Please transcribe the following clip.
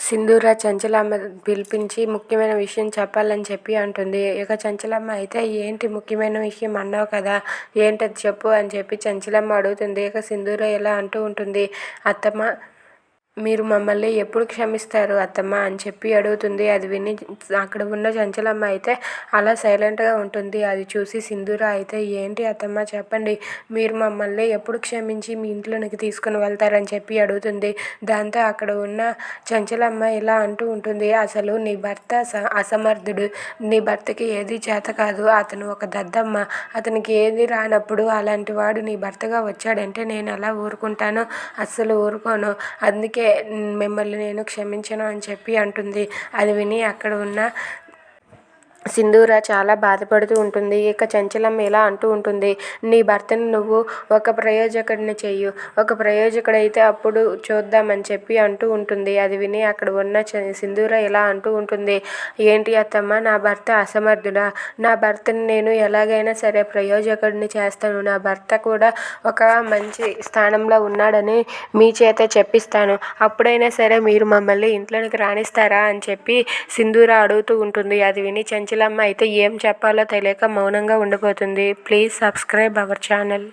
సింధూర చంచలమ్మ పిలిపించి ముఖ్యమైన విషయం చెప్పాలని చెప్పి అంటుంది. ఇక చంచలమ్మ అయితే ఏంటి ముఖ్యమైన విషయం అన్నావు కదా ఏంటది చెప్పు అని చెప్పి చంచలమ్మ అడుగుతుంది. ఇక సింధూర ఇలా అంటూ ఉంటుంది. అత్తమ్మ మీరు మమ్మల్ని ఎప్పుడు క్షమిస్తారు అత్తమ్మ అని చెప్పి అడుగుతుంది. అది విని అక్కడ ఉన్న చంచలమ్మ అయితే అలా సైలెంట్గా ఉంటుంది. అది చూసి సింధూర అయితే ఏంటి అత్తమ్మ చెప్పండి మీరు మమ్మల్ని ఎప్పుడు క్షమించి మీ ఇంట్లోనికి తీసుకుని వెళ్తారని చెప్పి అడుగుతుంది. దాంతో అక్కడ ఉన్న చంచలమ్మ ఇలా అంటూ ఉంటుంది. అసలు నీ భర్త అసమర్థుడు. నీ భర్తకి ఏది చేత కాదు. అతను ఒక దద్దమ్మ. అతనికి ఏది రానప్పుడు అలాంటి వాడు నీ భర్తగా వచ్చాడంటే నేను ఎలా ఊరుకుంటాను. అస్సలు ఊరుకోను. అందుకే మిమ్మల్ని నేను క్షమించను అని చెప్పి అంటుంది. అది విని అక్కడ ఉన్న సింధూర చాలా బాధపడుతూ ఉంటుంది. ఇక చంచలమ్మ ఇలా అంటూ ఉంటుంది. నీ భర్తను నువ్వు ఒక ప్రయోజకుడిని చెయ్యు. ఒక ప్రయోజకుడైతే అప్పుడు చూద్దామని చెప్పి అంటూ ఉంటుంది. అది విని అక్కడ ఉన్న చ సింధూర ఇలా అంటూ ఉంటుంది. ఏంటి అత్తమ్మ నా భర్త అసమర్థుడా? నా భర్తని నేను ఎలాగైనా సరే ప్రయోజకుడిని చేస్తాను. నా భర్త కూడా ఒక మంచి స్థానంలో ఉన్నాడని మీ చేత చెప్పిస్తాను. అప్పుడైనా సరే మీరు మమ్మల్ని ఇంట్లోనికి రాణిస్తారా అని చెప్పి సింధూర అడుగుతూ ఉంటుంది. అది విని చంచలమ్మ అయితే ఏం చెప్పాలో తెలియక మౌనంగా ఉండిపోతుంది. Please subscribe our channel.